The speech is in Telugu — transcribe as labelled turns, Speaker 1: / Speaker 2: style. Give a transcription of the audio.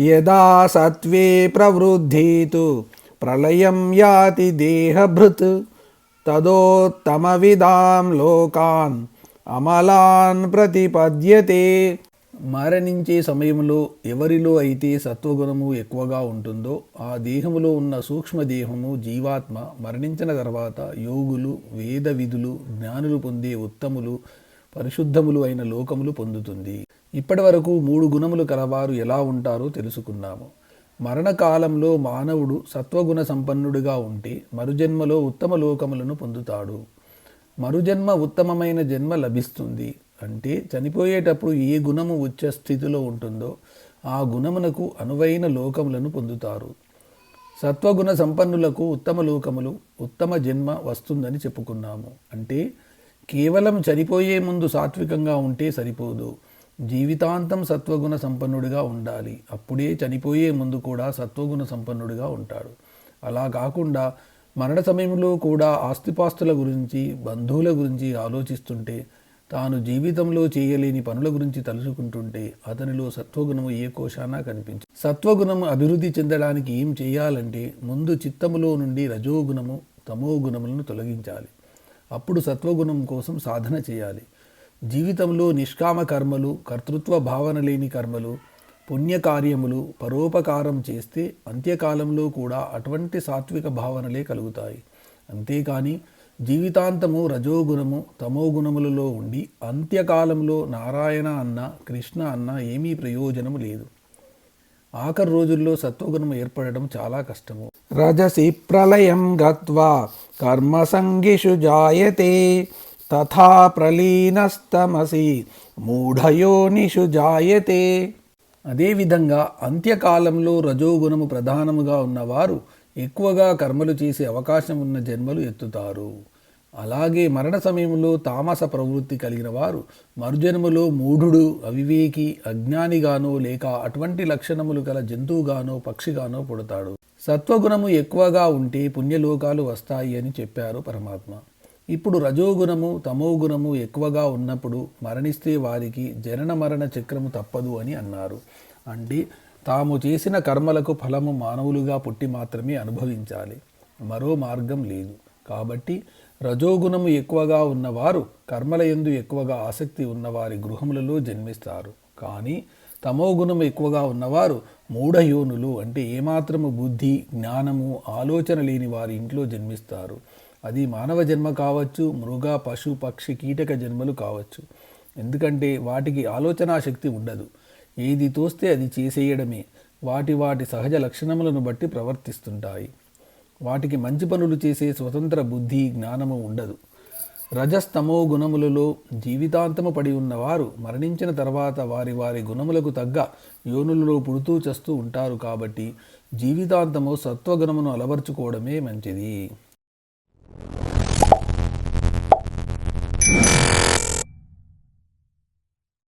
Speaker 1: యదా సత్వే ప్రవృద్ధి ప్రళయం యాతి దేహభృత్ తదోత్తమవిదాం లోకాన్ అమలాన్ ప్రతిపద్యతే. మరణించే సమయంలో ఎవరిలో అయితే సత్వగుణము ఎక్కువగా ఉంటుందో ఆ దేహములో ఉన్న సూక్ష్మదేహము జీవాత్మ మరణించిన తర్వాత యోగులు వేద విధులు జ్ఞానులు పొందే ఉత్తములు పరిశుద్ధములు అయిన లోకములు పొందుతుంది. ఇప్పటి వరకు మూడు గుణములు కలవారు ఎలా ఉంటారో తెలుసుకున్నాము మరణకాలంలో మానవుడు సత్వగుణ సంపన్నుడిగా ఉంటే మరుజన్మలో ఉత్తమ లోకములను పొందుతాడు. మరుజన్మ ఉత్తమమైన జన్మ లభిస్తుంది. అంటే చనిపోయేటప్పుడు ఏ గుణము వచ్చే స్థితిలో ఉంటుందో ఆ గుణమునకు అనువైన లోకములను పొందుతారు. సత్వగుణ సంపన్నులకు ఉత్తమ లోకములు ఉత్తమ జన్మ వస్తుందని చెప్పుకున్నాము. అంటే కేవలం చనిపోయే ముందు సాత్వికంగా ఉంటే సరిపోదు. జీవితాంతం సత్వగుణ సంపన్నుడిగా ఉండాలి. అప్పుడే చనిపోయే ముందు కూడా సత్వగుణ సంపన్నుడిగా ఉంటాడు. అలా కాకుండా మరణ సమయంలో కూడా ఆస్తిపాస్తుల గురించి బంధువుల గురించి ఆలోచిస్తుంటే తాను జీవితంలో చేయలేని పనుల గురించి తలుచుకుంటుంటే అతనిలో సత్వగుణము ఏ కోశానా కనిపించు సత్వగుణము అభివృద్ధి చెందడానికి ఏం చేయాలంటే ముందు చిత్తములో నుండి రజోగుణము తమో గుణములను తొలగించాలి. అప్పుడు సత్వగుణం కోసం సాధన చేయాలి. జీవితంలో నిష్కామ కర్మలు కర్తృత్వ భావన లేని కర్మలు పుణ్యకార్యములు పరోపకారం చేస్తే అంత్యకాలంలో కూడా అటువంటి సాత్విక భావనలే కలుగుతాయి. అంతేకాని జీవితాంతము రజోగుణము తమోగుణములలో ఉండి అంత్యకాలంలో నారాయణ అన్న కృష్ణ అన్న ఏమీ ప్రయోజనము లేదు. ఆఖరి రోజుల్లో సత్వగుణం ఏర్పడడం చాలా కష్టము. రజసి ప్రళయం గత్వా కర్మసంగిషు జాయతే తథా ప్రలీనస్తమసి మూఢయోనిషు జాయతే. అదేవిధంగా అంత్యకాలంలో రజోగుణము ప్రధానముగా ఉన్నవారు ఎక్కువగా కర్మలు చేసే అవకాశం ఉన్న జన్మలు ఎత్తుతారు. అలాగే మరణ సమయంలో తామస ప్రవృత్తి కలిగిన వారు మరుజన్మలో మూఢుడు అవివేకి అజ్ఞానిగానో లేక అటువంటి లక్షణములు గల జంతువుగానో పక్షిగానో పుడతాడు. సత్వగుణము ఎక్కువగా ఉంటే పుణ్యలోకాలు వస్తాయి అని చెప్పారు పరమాత్మ. ఇప్పుడు రజోగుణము తమోగుణము ఎక్కువగా ఉన్నప్పుడు మరణిస్తే వారికి జనన మరణ చక్రము తప్పదు అని అన్నారు. అంటే తాము చేసిన కర్మలకు ఫలము మానవులుగా పుట్టి మాత్రమే అనుభవించాలి. మరో మార్గం లేదు. కాబట్టి రజోగుణము ఎక్కువగా ఉన్నవారు కర్మల ఎందు ఎక్కువగా ఆసక్తి ఉన్నవారి గృహములలో జన్మిస్తారు. కానీ తమోగుణము ఎక్కువగా ఉన్నవారు మూఢయోనులు అంటే ఏమాత్రము బుద్ధి జ్ఞానము ఆలోచన లేని వారి ఇంట్లో జన్మిస్తారు. అది మానవ జన్మ కావచ్చు మృగ పశు పక్షి కీటక జన్మలు కావచ్చు. ఎందుకంటే వాటికి ఆలోచనా శక్తి ఉండదు. ఏది తోస్తే అది చేసేయడమే. వాటి వాటి సహజ లక్షణములను బట్టి ప్రవర్తిస్తుంటాయి. వాటికి మంచి పనులు చేసే స్వతంత్ర బుద్ధి జ్ఞానము ఉండదు. రజస్తమో గుణములలో జీవితాంతము పడి ఉన్నవారు మరణించిన తర్వాత వారి వారి గుణములకు తగ్గ యోనులలో పుడుతూ చస్తూ ఉంటారు కాబట్టి జీవితాంతము సత్వగుణమును అలవర్చుకోవడమే మంచిది. you